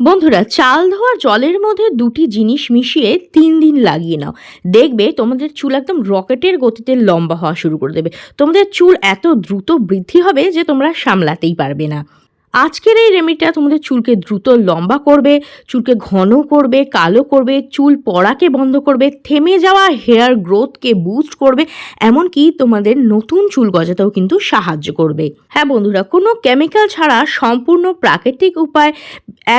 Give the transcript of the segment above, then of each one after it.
বন্ধুরা, চাল ধোয়া জলের মধ্যে দুটি জিনিস মিশিয়ে তিন দিন লাগিয়ে নাও। দেখবে তোমাদের চুল একদম রকেটের গতিতে লম্বা হওয়া শুরু করে দেবে। তোমাদের চুল এত দ্রুত বৃদ্ধি হবে যে তোমরা সামলাতেই পারবে না। আজকের এই রেমেডিটা তোমাদের চুলকে দ্রুত লম্বা করবে, চুলকে ঘন করবে, কালো করবে, চুল পড়াকে বন্ধ করবে, থেমে যাওয়া হেয়ার গ্রোথকে বুস্ট করবে, এমনকি তোমাদের নতুন চুল গজাতেও কিন্তু সাহায্য করবে। হ্যাঁ বন্ধুরা, কোনো কেমিক্যাল ছাড়া সম্পূর্ণ প্রাকৃতিক উপায়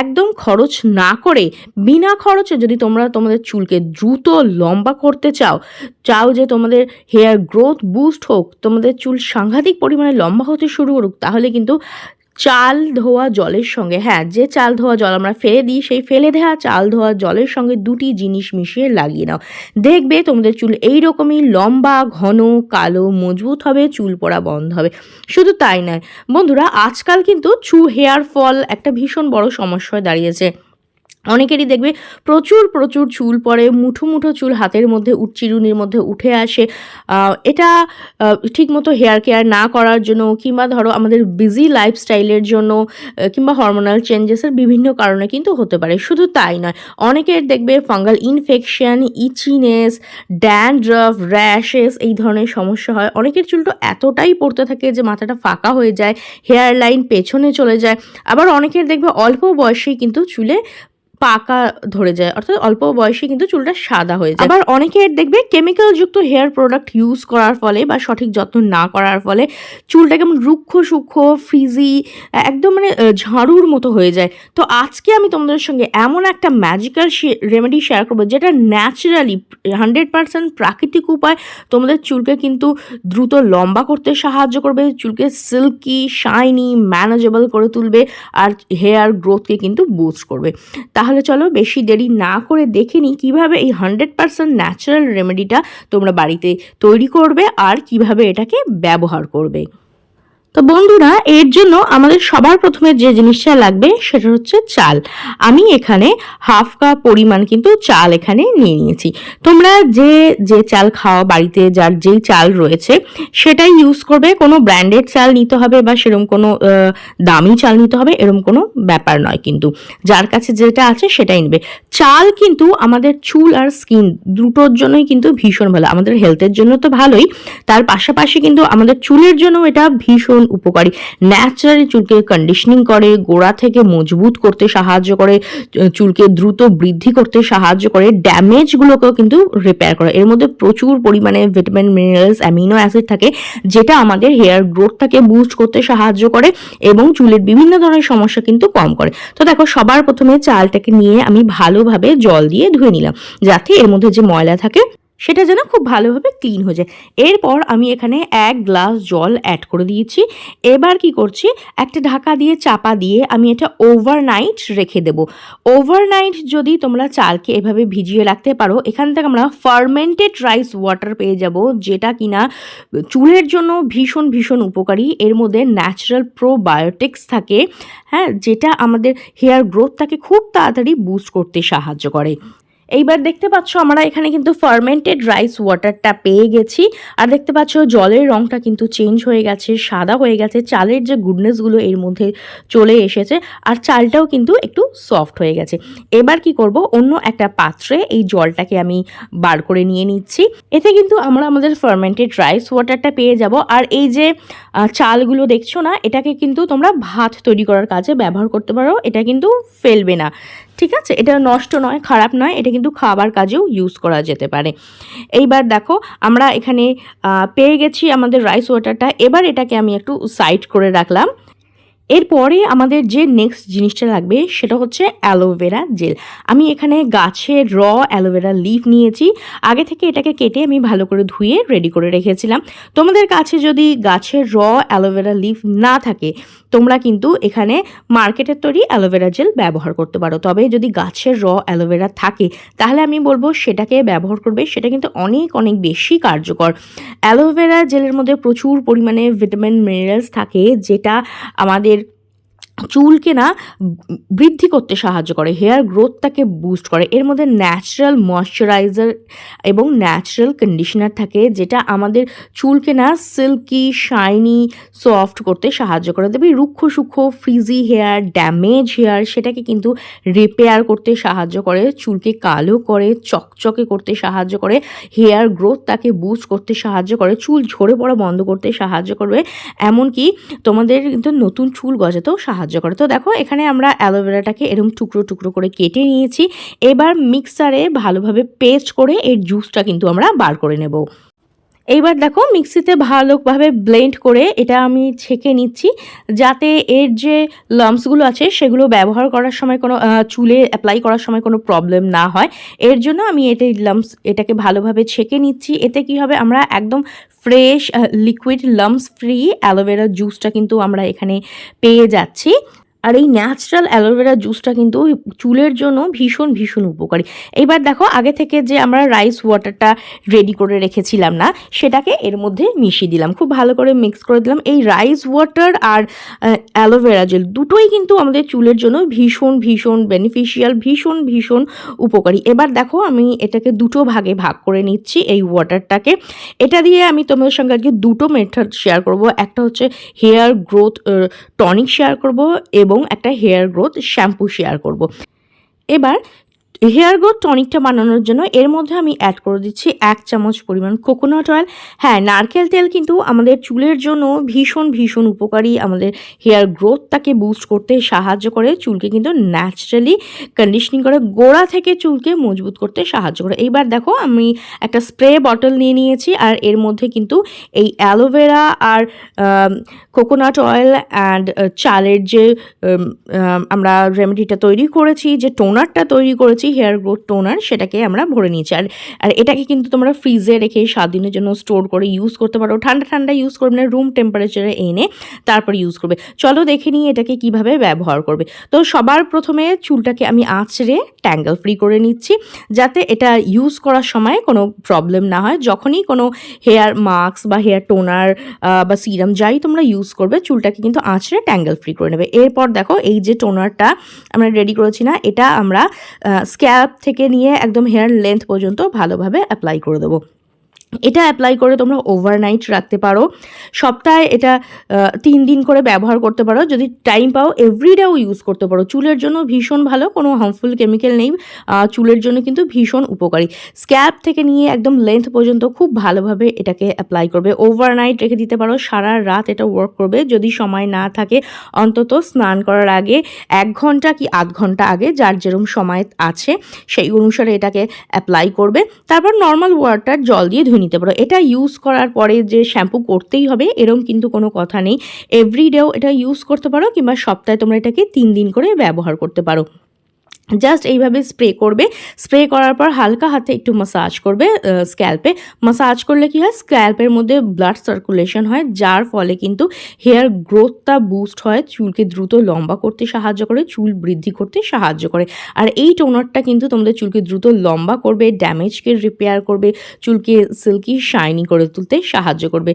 একদম খরচ না করে বিনা খরচে যদি তোমরা তোমাদের চুলকে দ্রুত লম্বা করতে চাও চাও যে তোমাদের হেয়ার গ্রোথ বুস্ট হোক, তোমাদের চুল সাংঘাতিক পরিমাণে লম্বা হতে শুরু করুক, তাহলে কিন্তু চাল ধোয়া জলের সঙ্গে হ্যাঁ যে চাল ধোয়া জল আমরা ফেলে দিই, সেই ফেলে দেওয়া চাল ধোয়া জলের সঙ্গে দুটি জিনিস মিশিয়ে লাগিয়ে নাও। দেখবে তোমাদের চুল এই রকমই লম্বা, ঘন, কালো, মজবুত হবে, চুল পড়া বন্ধ হবে। শুধু তাই নয়, বন্ধুরা, আজকাল কিন্তু চু হেয়ার ফল একটা ভীষণ বড় সমস্যায় দাঁড়িয়েছে। অনেকেরই দেখবে প্রচুর প্রচুর চুল পড়ে, মুঠো মুঠো চুল হাতের মধ্যে চিরুনির মধ্যে উঠে আসে। এটা ঠিকমতো হেয়ার কেয়ার না করার জন্য কিংবা ধরো আমাদের বিজি লাইফস্টাইলের জন্য কিংবা হরমোনাল চেঞ্জেসের বিভিন্ন কারণে কিন্তু হতে পারে। শুধু তাই নয়, অনেকের দেখবে fungal infection itchiness dandruff rashes এই ধরনের সমস্যা হয়। অনেকের চুল তো এতটাই পড়তে থাকে যে মাথাটা ফাঁকা হয়ে যায় হেয়ার লাইন পেছনে চলে যায়। আবার অনেকের দেখবে অল্প বয়সেই কিন্তু চুলে পাকা ধরে যায়, অর্থাৎ অল্প বয়সে কিন্তু চুলটা সাদা হয়ে যায়। আবার অনেকের দেখবে কেমিক্যাল যুক্ত হেয়ার প্রোডাক্ট ইউজ করার ফলে বা সঠিক যত্ন না করার ফলে চুলটা কেমন রুক্ষ সূক্ষ্ম ফ্রিজি একদম মানে ঝাড়ুর মতো হয়ে যায়। তো আজকে আমি তোমাদের সঙ্গে এমন একটা ম্যাজিক্যাল রেমেডি শেয়ার করব যেটা ন্যাচারালি হান্ড্রেড পার্সেন্ট প্রাকৃতিক উপায়। তোমাদের চুলকে কিন্তু দ্রুত লম্বা করতে সাহায্য করবে, চুলকে সিল্কি শাইনি ম্যানেজেবল করে তুলবে, আর হেয়ার গ্রোথকে কিন্তু বুস্ট করবে। তাহলে চলো বেশি দেরি না করে দেখে নিই কীভাবে এই হান্ড্রেড পারসেন্ট ন্যাচারাল রেমেডিটা তোমরা বাড়িতে তৈরি করবে আর কীভাবে এটাকে ব্যবহার করবে। তো বন্ধুরা, এর জন্য আমাদের সবার প্রথমে যে জিনিসটা লাগবে সেটা হচ্ছে চাল। আমি এখানে হাফ কাপ পরিমাণ কিন্তু চাল এখানে নিয়ে নিয়েছি। তোমরা যে যে চাল খাওয়া বাড়িতে, যার যেই চাল রয়েছে, সেটাই ইউজ করবে। কোনো ব্র্যান্ডেড চাল নিতে হবে বা সেরকম কোনো দামি চাল নিতে হবে এরকম কোনো ব্যাপার নয় কিন্তু। যার কাছে যেটা আছে সেটাই নেবে। চাল কিন্তু আমাদের চুল আর স্কিন দুটোর জন্যই কিন্তু ভীষণ ভালো। আমাদের হেলথের জন্য তো ভালোই। তার পাশাপাশি কিন্তু আমাদের চুলের জন্য এটা ভীষণ উপকারী। ন্যাচারালি চুলকে কন্ডিশনিং করে, গোড়া থেকে মজবুত করতে সাহায্য করে চুলকে দ্রুত বৃদ্ধি করতে সাহায্য করে ড্যামেজগুলোকেও কিন্তু রিপেয়ার করে। এর মধ্যে প্রচুর পরিমাণে ভিটামিন মিনারেলস অ্যামিনো অ্যাসিড থাকে, যেটা আমাদের হেয়ার গ্রোথটাকে বুস্ট করতে সাহায্য করে এবং চুলের বিভিন্ন ধরনের সমস্যা কিন্তু কম করে। তো দেখো, সবার প্রথমে চালটাকে নিয়ে আমি ভালোভাবে জল দিয়ে ধুয়ে নিলাম, যাতে এর মধ্যে যে ময়লা থাকে সেটা যেন খুব ভালোভাবে ক্লিন হয়ে যায়। এরপর আমি এখানে এক গ্লাস জল অ্যাড করে দিয়েছি। এবার কি করছি? একটা ঢাকা দিয়ে, চাপা দিয়ে আমি এটা ওভারনাইট রেখে দেব। ওভারনাইট যদি তোমরা চালকে এভাবে ভিজিয়ে রাখতে পারো, এখান থেকে আমরা ফার্মেন্টেড রাইস ওয়াটার পেয়ে যাব, যেটা কিনা চুলের জন্য ভীষণ ভীষণ উপকারী। এর মধ্যে ন্যাচারাল প্রোবায়োটিক্স থাকে হ্যাঁ যেটা আমাদের হেয়ার গ্রোথটাকে খুব তাড়াতাড়ি বুস্ট করতে সাহায্য করে। এইবার দেখতে পাচ্ছ আমরা এখানে কিন্তু ফার্মেন্টেড রাইস ওয়াটারটা পেয়ে গেছি। আর দেখতে পাচ্ছ জলের রংটা কিন্তু চেঞ্জ হয়ে গেছে, সাদা হয়ে গেছে, চালের যে গুডনেসগুলো এর মধ্যে চলে এসেছে, আর চালটাও কিন্তু একটু সফট হয়ে গেছে। এবার কি করব, অন্য একটা পাত্রে এই জলটাকে আমি বার করে নিয়ে নিচ্ছি। এতে কিন্তু আমরা আমাদের ফার্মেন্টেড রাইস ওয়াটারটা পেয়ে যাব। আর এই যে চালগুলো দেখছ না, এটাকে কিন্তু তোমরা ভাত তৈরি করার কাজে ব্যবহার করতে পারো, এটা কিন্তু ফেলবে না। ঠিক আছে? এটা নষ্ট নয়, খারাপ নয়, এটা কিন্তু খাবার কাজেও ইউজ করা যেতে পারে। এইবার দেখো, আমরা এখানে পেয়ে গেছি আমাদের রাইস ওয়াটারটা এবার এটাকে আমি একটু সাইড করে রাখলাম। এরপরে আমাদের যে নেক্সট জিনিসটা লাগবে সেটা হচ্ছে অ্যালোভেরা জেল আমি এখানে গাছের র অ্যালোভেরা লিভ নিয়েছি। আগে থেকে এটাকে কেটে আমি ভালো করে ধুয়ে রেডি করে রেখেছিলাম। তোমাদের কাছে যদি গাছের র অ্যালোভেরা লিভ না থাকে, তোমরা কিন্তু এখানে মার্কেটের তৈরি অ্যালোভেরা জেল ব্যবহার করতে পারো। তবে যদি গাছের র অ্যালোভেরা থাকে, তাহলে আমি বলব সেটাকে ব্যবহার করবে। সেটা কিন্তু অনেক অনেক বেশি কার্যকর। অ্যালোভেরা জেলের মধ্যে প্রচুর পরিমাণে ভিটামিন মিনারেলস থাকে, যেটা আমাদের চুলকে না বৃদ্ধি করতে সাহায্য করে, হেয়ার গ্রোথটাকে বুস্ট করে। এর মধ্যে ন্যাচারাল ময়শ্চারাইজার এবং ন্যাচারাল কন্ডিশনার থাকে, যেটা আমাদের চুলকে না সিল্কি, শাইনি, সফট করতে সাহায্য করে। দেবে রুক্ষ সূক্ষ্ম, ফ্রিজি হেয়ার, ড্যামেজ হেয়ার, সেটাকে কিন্তু রিপেয়ার করতে সাহায্য করে, চুলকে কালো করে, চকচকে করতে সাহায্য করে, হেয়ার গ্রোথ তাকে বুস্ট করতে সাহায্য করে, চুল ঝরে পড়া বন্ধ করতে সাহায্য করবে। এমনকি তোমাদের কিন্তু নতুন চুল গজাতেও সাহায্য করে। তো দেখো, এখানে আমরা অ্যালোভেরাটাকে এরকম টুকরো টুকরো করে কেটে নিয়েছি। এবার মিক্সারে ভালোভাবে পেস্ট করে এর জুসটা কিন্তু আমরা বার করে নেব। এইবার দেখো মিক্সিতে ভালোভাবে ব্লেন্ড করে এটা আমি ছেঁকে নিচ্ছি। যাতে এর যে লাম্পসগুলো আছে, সেগুলো ব্যবহার করার সময় কোনো চুলে অ্যাপ্লাই করার সময় কোনো প্রবলেম না হয়। এর জন্য আমি এটা লাম্পস এটাকে ভালোভাবে ছেঁকে নিচ্ছি। এতে কি হবে, আমরা একদম fresh liquid lumps free aloe vera জুসটা কিন্তু আমরা এখানে পেয়ে যাচ্ছি। আর এই ন্যাচারাল অ্যালোভেরা জুসটা কিন্তু চুলের জন্য ভীষণ ভীষণ উপকারী। এইবার দেখো, আগে থেকে যে আমরা রাইস ওয়াটারটা রেডি করে রেখেছিলাম না, সেটাকে এর মধ্যে মিশিয়ে দিলাম। খুব ভালো করে মিক্স করে দিলাম। এই রাইস ওয়াটার আর অ্যালোভেরা জেল দুটোই কিন্তু আমাদের চুলের জন্য ভীষণ ভীষণ বেনিফিশিয়াল ভীষণ ভীষণ উপকারী। এবার দেখো, আমি এটাকে দুটো ভাগে ভাগ করে নিচ্ছি এই ওয়াটারটাকে এটা দিয়ে আমি তোমাদের সঙ্গে আজকে দুটো মেথড শেয়ার করব। একটা হচ্ছে হেয়ার গ্রোথ টনিক শেয়ার করব এবং একটা হেয়ার গ্রোথ শ্যাম্পু শেয়ার করব। এবার হেয়ার গ্রোথ টনিকটা বানানোর জন্য এর মধ্যে আমি অ্যাড করে দিচ্ছি এক চামচ পরিমাণ কোকোনাট অয়েল হ্যাঁ নারকেল তেল কিন্তু আমাদের চুলের জন্য ভীষণ ভীষণ উপকারী। আমাদের হেয়ার গ্রোথটাকে বুস্ট করতে সাহায্য করে। চুলকে কিন্তু ন্যাচারালি কন্ডিশনিং করে, গোড়া থেকে চুলকে মজবুত করতে সাহায্য করে। এইবার দেখো, আমি একটা স্প্রে বটল নিয়ে নিয়েছি আর এর মধ্যে কিন্তু এই অ্যালোভেরা আর কোকোনাট অয়েল অ্যান্ড চালের যে আমরা রেমেডিটা তৈরি করেছি, যে টোনারটা তৈরি করেছি হেয়ার গ্রোথ টোনার সেটাকে আমরা ভরে নিয়েছি। আর আর এটাকে কিন্তু তোমরা ফ্রিজে রেখে সাত দিনের জন্য স্টোর করে ইউজ করতে পারো। ঠান্ডা ঠান্ডা ইউজ করবে না রুম টেম্পারেচারে এনে তারপর ইউজ করবে। চলো দেখে নিই এটাকে কীভাবে ব্যবহার করবে। তো সবার প্রথমে চুলটাকে আমি আঁচড়ে ট্যাঙ্গেল ফ্রি করে নিচ্ছি, যাতে এটা ইউজ করার সময় কোনো প্রবলেম না হয়। যখনই কোনো হেয়ার মাস্ক বা হেয়ার টোনার বা সিরাম যাই তোমরা ইউজ করবে, চুলটাকে কিন্তু আঁচড়ে ট্যাঙ্গেল ফ্রি করে নেবে। এরপর দেখো এই যে টোনারটা আমরা রেডি করেছি না, এটা আমরা স্ক্যাল্প থেকে নিয়ে একদম হেয়ার লেন্থ পর্যন্ত ভালোভাবে অ্যাপ্লাই করে দেবো। এটা অ্যাপ্লাই করে তোমরা ওভারনাইট রাখতে পারো। সপ্তাহে এটা তিন দিন করে ব্যবহার করতে পারো। যদি টাইম পাও এভরিডেও ইউজ করতে পারো। চুলের জন্য ভীষণ ভালো, কোনো হার্মফুল কেমিক্যাল নেই। চুলের জন্য কিন্তু ভীষণ উপকারী। স্ক্যাপ থেকে নিয়ে একদম লেন্থ পর্যন্ত খুব ভালোভাবে এটাকে অ্যাপ্লাই করবে। ওভারনাইট রেখে দিতে পারো। সারা রাত এটা ওয়ার্ক করবে। যদি সময় না থাকে, অন্তত স্নান করার আগে এক ঘণ্টা কি আধ ঘণ্টা আগে যার যেরকম সময় আছে, সেই অনুসারে এটাকে অ্যাপ্লাই করবে। তারপর নর্মাল ওয়াটার জল দিয়ে ধুয়ে নিতে পারো। এটা ইউজ করার পরে যে শ্যাম্পু করতেই হবে, এরম কিন্তু কোনো কথা নেই। এভরিডেও এটা ইউজ করতে পারো কিংবা সপ্তাহে তোমরা এটাকে তিন দিন করে ব্যবহার করতে পারো। জাস্ট এইভাবে স্প্রে করবে। স্প্রে করার পর হালকা হাতে একটু মাসাজ করবে স্ক্যাল্পে মাসাজ করলে কি হয়? স্ক্যাল্পের মধ্যে ব্লাড সার্কুলেশন হয়, যার ফলে কিন্তু হেয়ার গ্রোথটা বুস্ট হয়, চুলকে দ্রুত লম্বা করতে সাহায্য করে, চুল বৃদ্ধি করতে সাহায্য করে। আর এই টোনারটা কিন্তু তোমাদের চুলকে দ্রুত লম্বা করবে ড্যামেজকে রিপেয়ার করবে, চুলকে সিল্কি শাইনি করে তুলতে সাহায্য করবে।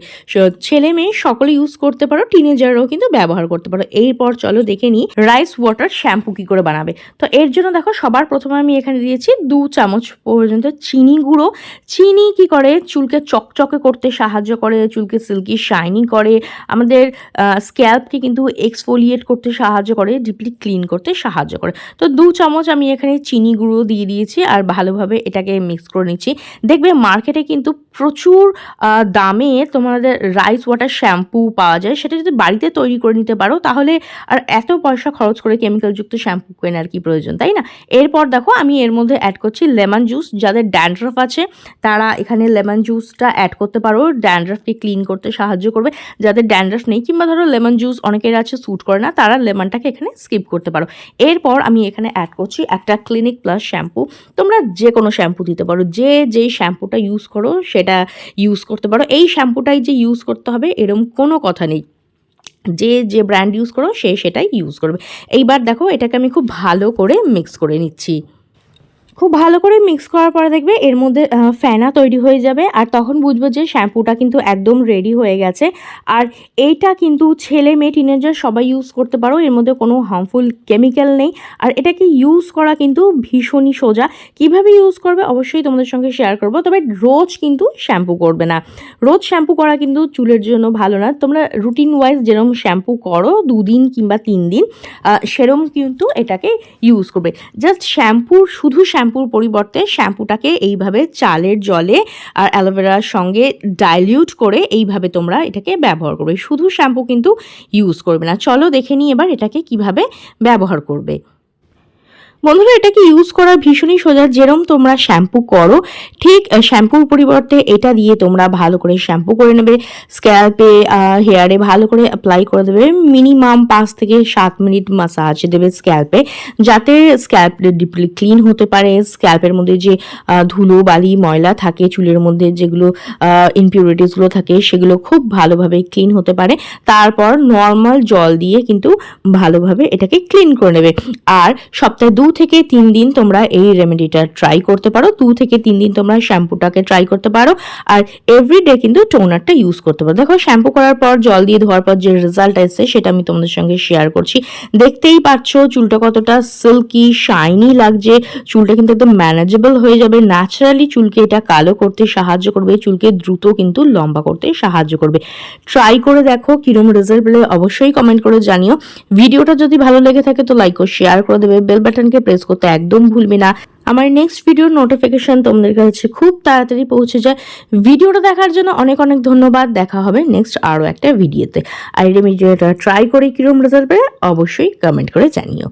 ছেলে মেয়ে সকলে ইউজ করতে পারো টিনেজাররাও কিন্তু ব্যবহার করতে পারো। এরপর চলো দেখে নিই রাইস ওয়াটার শ্যাম্পু কী করে বানাবে। তো এর জন্য দেখো সবার প্রথমে আমি এখানে দিয়েছি দু চামচ পর্যন্ত চিনি গুঁড়ো। চিনি কি করে? চুলকে চকচকে করতে সাহায্য করে, চুলকে সিল্কি শাইনি করে। আমাদের স্ক্যাল্পকে কিন্তু এক্সফোলিয়েট করতে সাহায্য করে ডিপলি ক্লিন করতে সাহায্য করে। তো দু চামচ আমি এখানে চিনি গুঁড়ো দিয়ে দিয়েছি আর ভালোভাবে এটাকে মিক্স করে নিচ্ছি। দেখবে মার্কেটে কিন্তু প্রচুর দামে তোমাদের রাইস ওয়াটার শ্যাম্পু পাওয়া যায়। সেটা যদি বাড়িতে তৈরি করে নিতে পারো, তাহলে আর এত পয়সা খরচ করে কেমিক্যালযুক্ত শ্যাম্পু কেনার কি প্রয়োজন, তাই না? এরপর দেখো আমি এর মধ্যে অ্যাড করছি লেমন জুস যাদের ড্যান্ড্রফ আছে, তারা এখানে লেমন জুসটা অ্যাড করতে পারো। ড্যান্ড্রফকে ক্লিন করতে সাহায্য করবে। যাদের ড্যান্ড্রফ নেই, কিংবা ধরো লেমন জুস অনেকের আছে স্যুট করে না, তারা লেমনটাকে এখানে স্কিপ করতে পারো। এরপর আমি এখানে অ্যাড করছি একটা ক্লিনিক প্লাস শ্যাম্পু তোমরা যে কোনো শ্যাম্পু দিতে পারো, যে যেই শ্যাম্পুটা ইউজ করো, সেটা ইউজ করতে পারো। এই শ্যাম্পুটাই যে ইউজ করতে হবে এরকম কোনো কথা নেই। যে যে ব্র্যান্ড ইউজ করো, সে সেটাই ইউজ করবে। এইবার দেখো, এটাকে আমি খুব ভালো করে মিক্স করে নিচ্ছি। খুব ভালো করে মিক্স করার পরে দেখবে এর মধ্যে ফেনা তৈরি হয়ে যাবে। আর তখন বুঝব যে শ্যাম্পুটা কিন্তু একদম রেডি হয়ে গেছে। আর এইটা কিন্তু ছেলে মেয়ে টিনেজার সবাই ইউজ করতে পারো। এর মধ্যে কোনো হার্মফুল কেমিক্যাল নেই। আর এটাকে ইউজ করা কিন্তু ভীষণই সোজা। কীভাবে ইউজ করবে অবশ্যই তোমাদের সঙ্গে শেয়ার করব। তবে রোজ কিন্তু শ্যাম্পু করবে না। রোজ শ্যাম্পু করা কিন্তু চুলের জন্য ভালো না। তোমরা রুটিন ওয়াইজ যেরকম শ্যাম্পু করো দুদিন কিংবা তিন দিন সেরম কিন্তু এটাকে ইউজ করবে। জাস্ট শ্যাম্পুর শুধু শ্যাম্পুর পরিবর্তে শ্যাম্পুটাকে এইভাবে চালের জলে আর অ্যালোভেরার সঙ্গে ডাইলিউট করে এইভাবে তোমরা এটাকে ব্যবহার করবে। শুধু শ্যাম্পু কিন্তু ইউজ করবে না। চলো দেখে নিই এবার এটাকে কীভাবে ব্যবহার করবে। বন্ধুরা, এটাকে ইউজ করা ভীষণই সোজা। যেরম তোমরা শ্যাম্পু করো, ঠিক শ্যাম্পুর পরিবর্তে এটা দিয়ে তোমরা ভালো করে শ্যাম্পু করে নেবে স্ক্যাল্পে হেয়ারে ভালো করে অ্যাপ্লাই করে দেবে মিনিমাম পাঁচ থেকে সাত মিনিট মাসাজ দেবে স্ক্যাল্পে যাতে স্ক্যাল্প ডিপলি ক্লিন হতে পারে। স্ক্যাল্পের মধ্যে যে ধুলো, বালি, ময়লা থাকে, চুলের মধ্যে যেগুলো ইনপিউরিটিসগুলো থাকে, সেগুলো খুব ভালোভাবে ক্লিন হতে পারে। তারপর নর্মাল জল দিয়ে কিন্তু ভালোভাবে এটাকে ক্লিন করে নেবে। আর সপ্তাহে দু থেকে তিন দিন তোমরা এই রেমেডিটা ট্রাই করতে পারো। দু থেকে তিন দিন তোমরা শ্যাম্পুটাকে ট্রাই করতে পারো। আর এভরিডে কিন্তু টোনারটা ইউজ করতে পারো। দেখো, শ্যাম্পু করার পর, জল দিয়ে ধোয়ার পর যে রেজাল্ট এসেছে, সেটা আমি তোমাদের সঙ্গে শেয়ার করছি। দেখতেই পাচ্ছ, চুলটা কতটা সিল্কি শাইনি লাগছে। চুলটা কিন্তু একদম ম্যানেজেবল হয়ে যাবে। ন্যাচারালি চুলকে এটা কালো করতে সাহায্য করবে। চুলকে দ্রুত কিন্তু লম্বা করতে সাহায্য করবে। ট্রাই করে দেখো, কিরম রেজাল্ট পেলে অবশ্যই কমেন্ট করে জানিও। ভিডিওটা যদি ভালো লেগে থাকে তো লাইক ও শেয়ার করে দেবে। বেল বাটনকে প্রেস করতে একদম ভুলবে না। আমার নেক্সট ভিডিওর নোটিফিকেশন তোমাদের কাছে খুব তাড়াতাড়ি পৌঁছে যায়। ভিডিওটা দেখার জন্য অনেক অনেক ধন্যবাদ। দেখা হবে নেক্সট আরও একটা ভিডিওতে আর রেমিডিওটা ট্রাই করে কীরকম রেজাল্ট পেলে অবশ্যই কমেন্ট করে জানিও।